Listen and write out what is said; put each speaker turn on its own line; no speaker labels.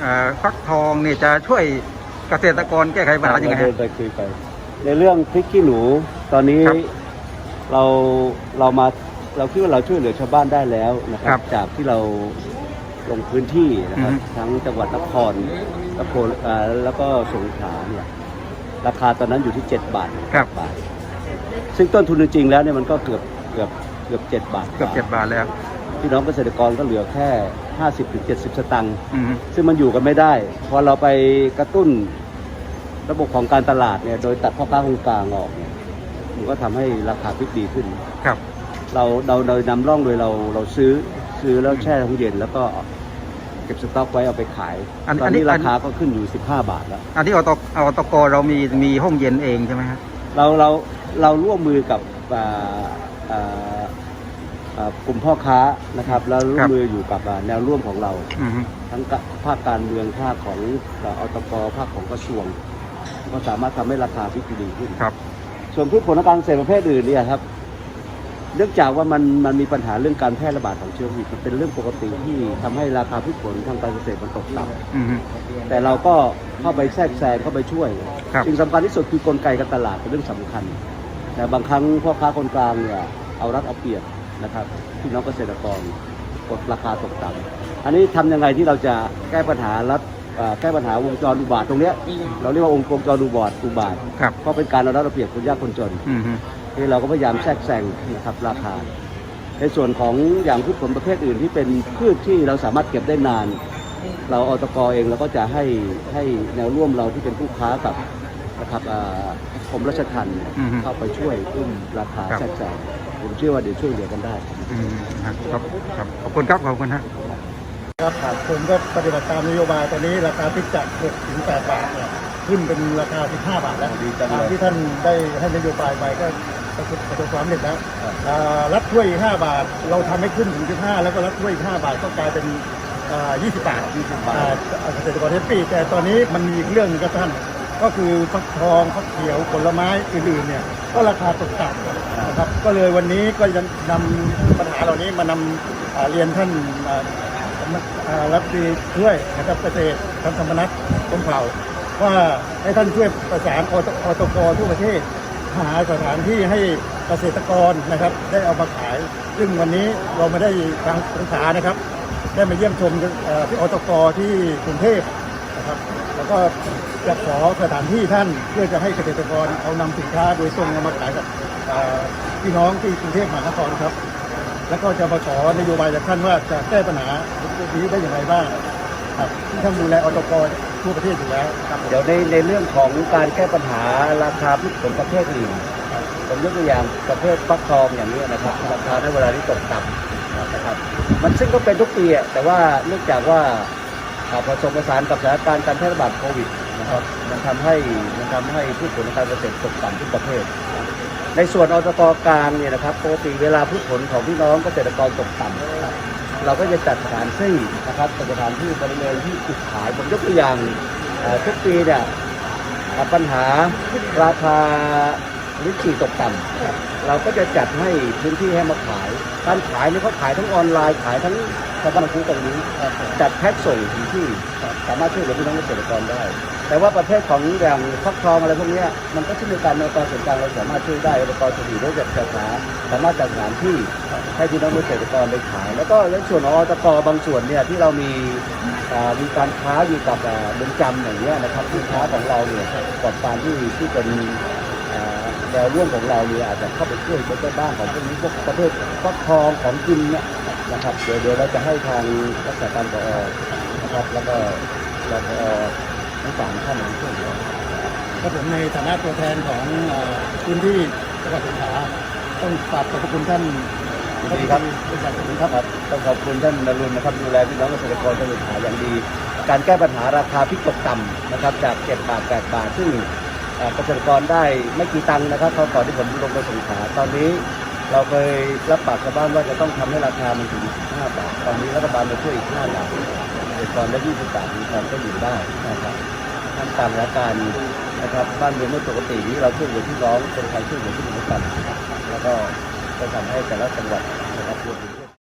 เอ่อฟักทองเนี่ยจะช่วยเกษตรกรแก้ไขปัญหายังไง
เดิ
ฮะ
นไปคุยไปในเรื่องพริกขี้หนู ตอนนี้
ครับ
เราเรามาเราคิดว่าเราช่วยเหลือชาวบ้านได้แล้วนะค
ครั
รับ
บ
จากที่เราลงพื้นที่นะครับ
อือฮึ
ทั้งจังหวัดนครนครอ่าแล้วก็สงขลาเนี่ยราคาตอนนั้นอยู่ที่ 7 บาท
ครับ
บาท ซึ่งต้นทุนจริงๆแล้วเนี่ยมันก็เกือบเกือบเกือบ 7 บาท
เกือบเจ็ดบาทแล้ว
พี่น้องเกษตรกรก็เหลือแค่ 50-70 สตังค์
อืม
ซึ่งมันอยู่กันไม่ได้ พอเราไปกระตุ้นระบบของการตลาดเนี่ยโดยตัดพ่อค้าคนกลางออกเนี่ยมันก็ทำให้ราคาพริกดีขึ้น
ครับ
เราเราเรานำร่องโดยเราเราซื้อซื้อแล้วแช่ท้องเย็น แล้วก็เก็บสต็อกไว้เอาไปขาย
อัน
ตอน
อันนี้
นี้
อั
รานคาก็ขึ้นอยู่ 15 บาทแล้ว
อันที่อตอตกเรามีมีห้องเย็นเองใช่ไหมฮะ
เราเราเราร่วมมือกับอ่าอ่าอ่า กลุ่มพ่อค้านะครับ แล้วร่ว
ครั
ม
บ
มืออยู่กับอ่าแนวร่วมของเรา
อืม
ทั้งกะภาคการเมืองภาคของอตกภาคของกระทรวง ก็สามารถทำให้ราคาพริกดีขึ้น
ครับ
ส่วนพืชผลทางการเกษตรประเภทอื่นเนี่ยครับ เนื่องจากว่ามันมันมีปัญหาเรื่องการแพร่ระบาดของเชื้อโควิดมันเป็นเรื่องปกติที่ทำให้ราคาพืชผลทางการเกษตรมันตกต่ำ
อืม
แต่เราก็เข้าไปแทรกแซงเข้าไปช่วย
ครับ
สิ่งสำคัญที่สุดคือกลไกการตลาดเป็นเรื่องสำคัญ แต่บางครั้งพ่อค้าคนกลางเนี่ยเอารัดเอาเปรียบ นะครับพี่น้องเกษตรกรกดราคาตกต่ำอันนี้ทำยังไงที่เราจะแก้ปัญหารัดเอ่อแก้ปัญหาวงจรอุบาทตรงเนี้ยเราเรียกว่าองค์วงจรอุบาทอุบาท
ครับ
เพราะเป็นการเอารัดเอาเปรียบคนยากคนจน
อืม
นี่เราก็พยายามแทรกแซงนะครับราคา ในส่วนของอย่างพืชผลประเภทอื่นที่เป็นพืชที่เราสามารถเก็บได้นาน เราอตกเองเราก็จะให้ให้แนวร่วมเราที่เป็นผู้ค้ากับ นะครับอ่ากรมราชทัณฑ์เนี่ย
อืม
เข้าไปช่วยอุ้มราคา
ครับ
แทรกแซงผมเชื่อว่าเดี๋ยวช่วยเหลือกันได้
อืมครับครับขอบคุณครับขอบคุณฮะ
ครับครับผมก็ปฏิบัติตามนโยบายตอนนี้ราคาพริกจาก6ถึง8บาทเนี่ยขึ้นเป็นราคา 15 บาทแล้ว
ดีจังเลย
ตามที่ท่านได้ให้นโยบายไปก็ประสบประสบความสำเร็จแล้วอ่ารับถ้วยอีก5บาท เราทำให้ขึ้นถึง 15 แล้วก็รับถ้วยอีก5บาทก็กลายเป็นอ่า20 บาท
20บาท
อ่าเกษตรกรแฮปปี้แต่ตอนนี้มันมีอีกเรื่องหนึงครับท่าน ก็คือฟักทองฟักเขียวผลไม้อื่นๆเนี่ยก็ราคาตกต่ำนะครับก็เลยวันนี้ก็จะนำปัญหาเหล่านี้มานำเรียนท่านรับดีช่วยนะครับเกษตรท่านธรรมนัฐกรมเผ่าว่าให้ท่านช่วยประสานอตอตกทั่วประเทศหาสถานที่ให้เกษตรกรนะครับ ได้เอามาขาย ซึ่งวันนี้เราไม่ได้ทางสงขานะครับ ได้มาเยี่ยมชมเอ่อที่อตกที่กรุงเทพนะครับ ก็จะขอสถานที่ท่านเพื่อจะให้เกษตรกรเอานำสินค้าโดยตรงเอามาขายกับพี่น้องที่กรุงเทพมหานครครับ แล้วก็จะมาขอนโยบายจากท่านว่าจะแก้ปัญหานี้ได้อย่างไรบ้างครับที่ท่านดูแลอตกทั่วประเทศอยู่แล้วครับ
เดี๋ยวในในเรื่องของการแก้ปัญหาราคาพืชผลประเภทอื่นผมยกตัวอย่างประเภทฟักทองอย่างนี้นะครับราคาในเวลาที่ตกต่ำนะครับ มันซึ่งก็เป็นทุกปีแต่ว่าเนื่องจากว่า ผสมผสานกับสถานการณ์การแพร่ระบาดโควิดนะครับมันทำให้มันทำให้พืชผลการเกษตรตกต่ำทุกประเภท ในส่วนอตกกลางเนี่ยนะครับปกติเวลาพืชผลของพี่น้องเกษตรกรตกต่ำเราก็จะจัดสถานที่นะครับเป็นสถานที่บริเวณที่จุดขายผมยกตัวอย่างทุกปีเนี่ยปัญหาราคาลิ้นจี่ตกต่ำ เราก็จะจัดให้พื้นที่ให้มาขาย การขายนี่เขาขายทั้งออนไลน์ขายทั้งชาวบ้านมาซื้อตรงนี้ จัดแพ็คส่งถึงที่สามารถช่วยเหลือพี่น้องเกษตรกรได้ แต่ว่าประเภทของอย่างฟักทองอะไรพวกนี้มันก็เช่นเดียวกันในกรส่วนกลางเราสามารถช่วยได้อุปกรณ์สถีได้จัดจัดหาสามารถจัดสถานที่ให้พี่น้องเกษตรกรไปขาย แล้วก็ในส่วนของอตกบางส่วนเนี่ยที่เรามีมีการค้าอยู่กับเรือนจำอย่างเงี้ยนะครับที่ค้าของเราเนี่ยกับการที่ที่เป็น แนวร่วมของเราเนี่ยอาจจะเข้าไปช่วยเจ้าบ้านของพวกนี้พวกประเภทฟักทองของกินเนี่ยนะครับเดี๋ยวเดี๋ยวเราจะให้ทางรักษาการปอนะครับแล้วก็รปอทั้งสามท่านมาช่วยเหลือ
ครับผมในฐานะตัวแทนของเอ่อพื้นที่จังหวัดสงขลาต้องกราบขอบพระคุณท่าน
ยินดีครับ
เป็นอย่างสูง
ค
ค
รั
รั
บบต้องขอบคุณท่านนรุณนะครับดูแลพี่น้องเกษตรกรจังหวัดสงขลาอย่างดี การแก้ปัญหาราคาพริกตกต่ำนะครับจาก 7 บาท 8 บาทซึ่ง เกษตรกรได้ไม่กี่ตังค์นะครับเขาก่อนที่ผมลงไปสงขาตอนนี้เราเคยรับปากชาวบ้านว่าจะต้องทำให้ราคามันถึง 15 บาท ตอนนี้รัฐบาลมาช่วยอีก 5 บาทเกษตรกรได้20บาทมีความก็อยู่ได้นะครับท่ามกลางสถานการณ์นะครับบ้านเมืองไม่ปกตินี้เราช่วยเหลือพี่น้องคนไทยช่วยเหลือพี่น้องกันแล้วก็จะทำให้แต่ละจังหวัดนะครับ